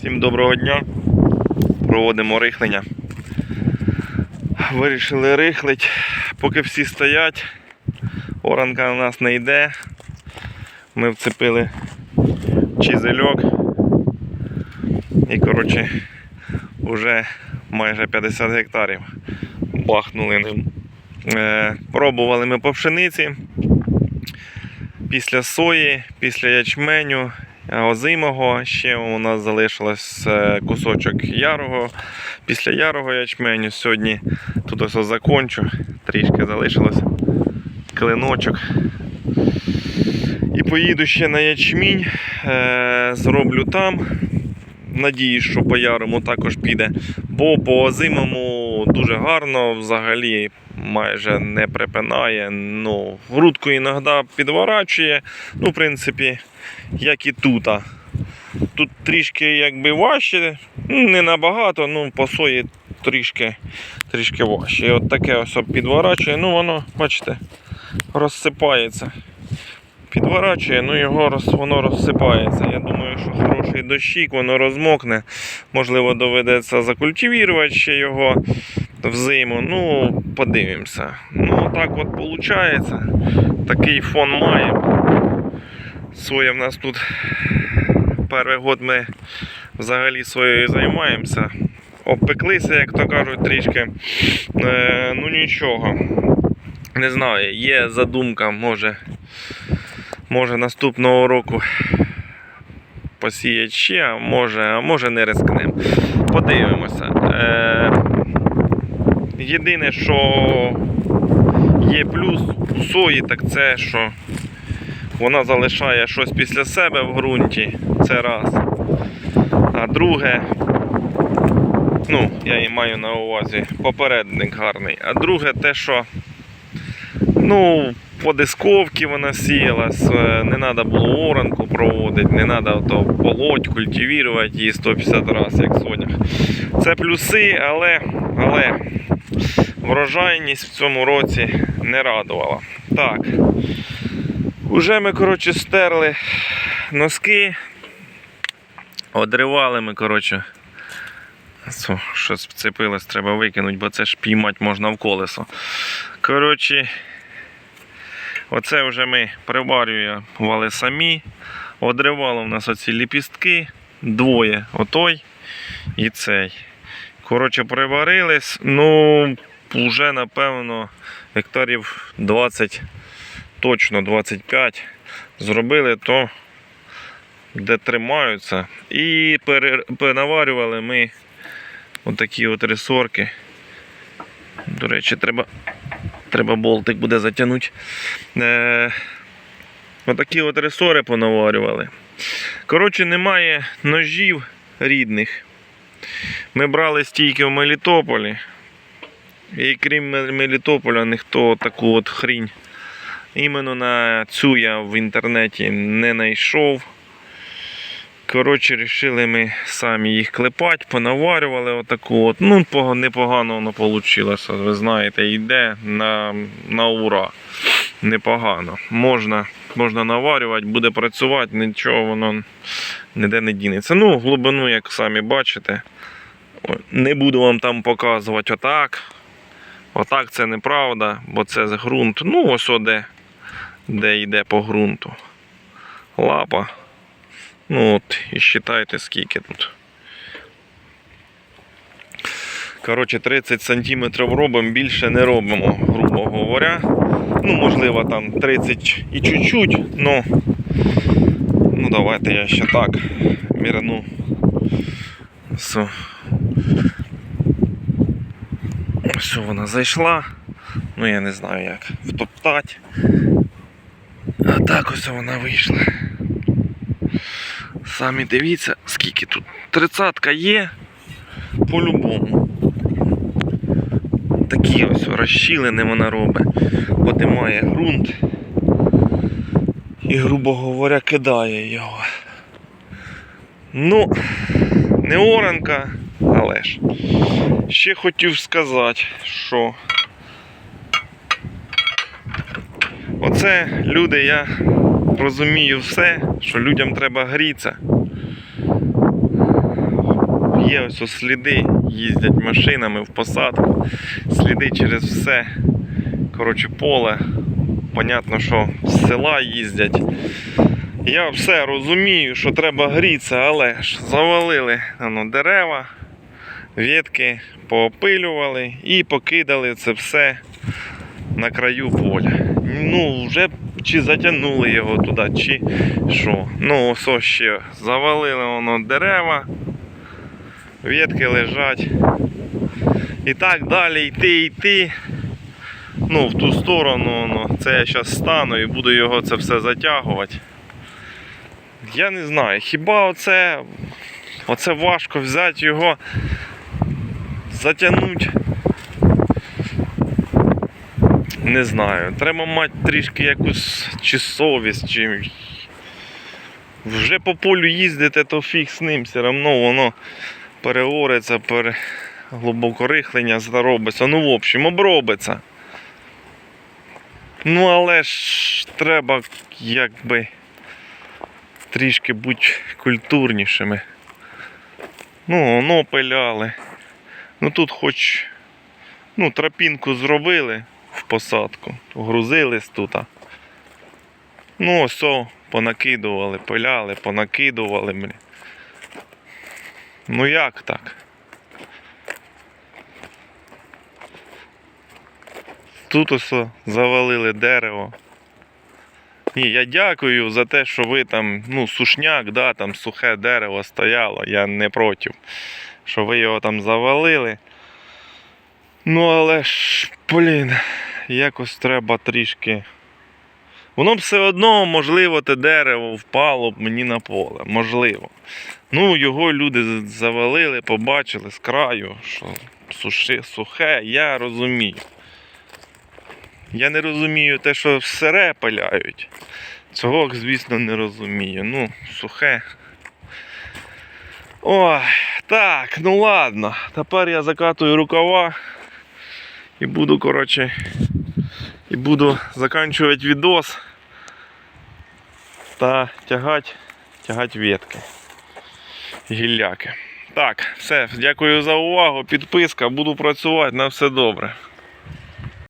Всім доброго дня. Проводимо рихлення. Вирішили рихлить, поки всі стоять. Оранка у нас не йде. Ми вцепили чизельок. І коротше вже майже 50 гектарів бахнули ним. Е, пробували ми по пшениці. Після сої, після ячменю, озимого. Ще у нас залишилось е, кусочок ярого. Після ярого ячменю сьогодні тут ось закончу. Трішки залишилось клиночок. І поїду ще на ячмінь. Е, зроблю там. Надіюсь, що по ярому також піде. Бо по озимому дуже гарно, взагалі майже не припинає. Ну, грудку іноді підворачує. Ну, в принципі, як і тут. Тут трішки якби важче, ну, не набагато, ну по сої трішки, трішки важче. І от таке ось підворачує, ну воно, бачите, розсипається. Підворачує, ну його роз, воно розсипається. Я думаю, що хороший дощик, воно розмокне. Можливо, доведеться закультивувати ще його взиму. Ну, подивимося. Ну, так от виходить. Такий фон має. Соя в нас тут перший год ми взагалі соєю займаємося. Обпеклися, як то кажуть, трішки. Е, ну нічого. Не знаю, є задумка, може, може наступного року посіять ще, а може, а може не рискнемо. Подивимося. Е, єдине, що є плюс у сої, так це, що вона залишає щось після себе в ґрунті. Це раз. А друге, ну, я її маю на увазі, попередник гарний. А друге те, що ну, по дисковці вона сіялась, е, не треба було оранку проводити, не треба полоть, культивувати її 150 разів, як сонях. Це плюси, але, але врожайність в цьому році не радувала. Так. Уже ми, коротше, стерли носки. Одривали ми, коротше. Щось вцепилось, треба викинути, бо це ж піймати можна в колесо. Коротше, оце вже ми приварювали самі. Одривали в нас оці ліпістки, двоє, отой і цей. Коротше, приварились. Ну, вже напевно гектарів 20 точно 25 зробили то, де тримаються. І пере- перенаварювали ми отакі от ресорки. До речі, треба, треба болтик буде затягнути. Е, отакі от ресори понаварювали. Коротше, немає ножів рідних. Ми брали стійки в Мелітополі. І крім Мелітополя, ніхто таку от хрінь Іменно на цю я в інтернеті не знайшов. Коротше, вирішили ми самі їх клепати, понаварювали отаку от. Ну, непогано воно вийшло. Ви знаєте, йде на, на ура. Непогано. Можна, можна наварювати, буде працювати, нічого воно ніде не дінеться. Ну, глибину, як самі бачите. Не буду вам там показувати отак. Отак це неправда, бо це з ґрунт. Ну, ось о де, де йде по ґрунту. Лапа. Ну от, і вважайте, скільки тут. Коротше, 30 см робимо, більше не робимо, грубо говоря. Ну, можливо, там 30 і чуть-чуть, ну, ну давайте я ще так мірну. Все. Все, вона зайшла. Ну я не знаю як втоптати. Так ось вона вийшла. Самі дивіться, скільки тут. Тридцатка є по-любому. Такі ось розщілини вона робить. Подимає ґрунт. І, грубо говоря, кидає його. Ну, не оранка, але ж. Ще хотів сказати, що оце люди, я розумію все, що людям треба грітися. Є ось сліди, їздять машинами в посадку, сліди через все. Коротше, поле. Понятно, що з села їздять. Я все розумію, що треба грітися, але ж завалили ну, дерева, ветки поопилювали і покидали це все на краю поля. Ну, вже чи затягнули його туди, чи що. Ну, ось ще завалили воно дерева, ветки лежать. І так далі йти, йти. Ну, в ту сторону, ну, це я зараз стану і буду його це все затягувати. Я не знаю, хіба оце, оце важко взяти його, затягнути. Не знаю. Треба мати трішки якусь чи совість, чи. Вже по полю їздити, то фіг з ним, все одно воно переориться, пере... глибоко рихлення заробиться. Ну, в общем, обробиться. Ну, але ж треба якби трішки бути культурнішими. Ну, воно пиляли. Ну тут хоч ну, тропінку зробили посадку, грузились тут. Ну, ось понакидували, пиляли, понакидували. Блін. Ну як так? Тут ось завалили дерево. Ні, я дякую за те, що ви там, ну, сушняк, да, там сухе дерево стояло, я не проти, що ви його там завалили. Ну, але ж, блін, якось треба трішки. Воно б все одно, можливо, те дерево впало б мені на поле. Можливо. Ну, його люди завалили, побачили з краю, що суши, сухе, я розумію. Я не розумію те, що сире пиляють. Цього, звісно, не розумію. Ну, сухе. Ой, так, ну ладно. Тепер я закатую рукава і буду, коротше, і буду заканчувати відос та тягати, тягати ветки. Гілляки. Так, все, дякую за увагу. Підписка, буду працювати. На все добре.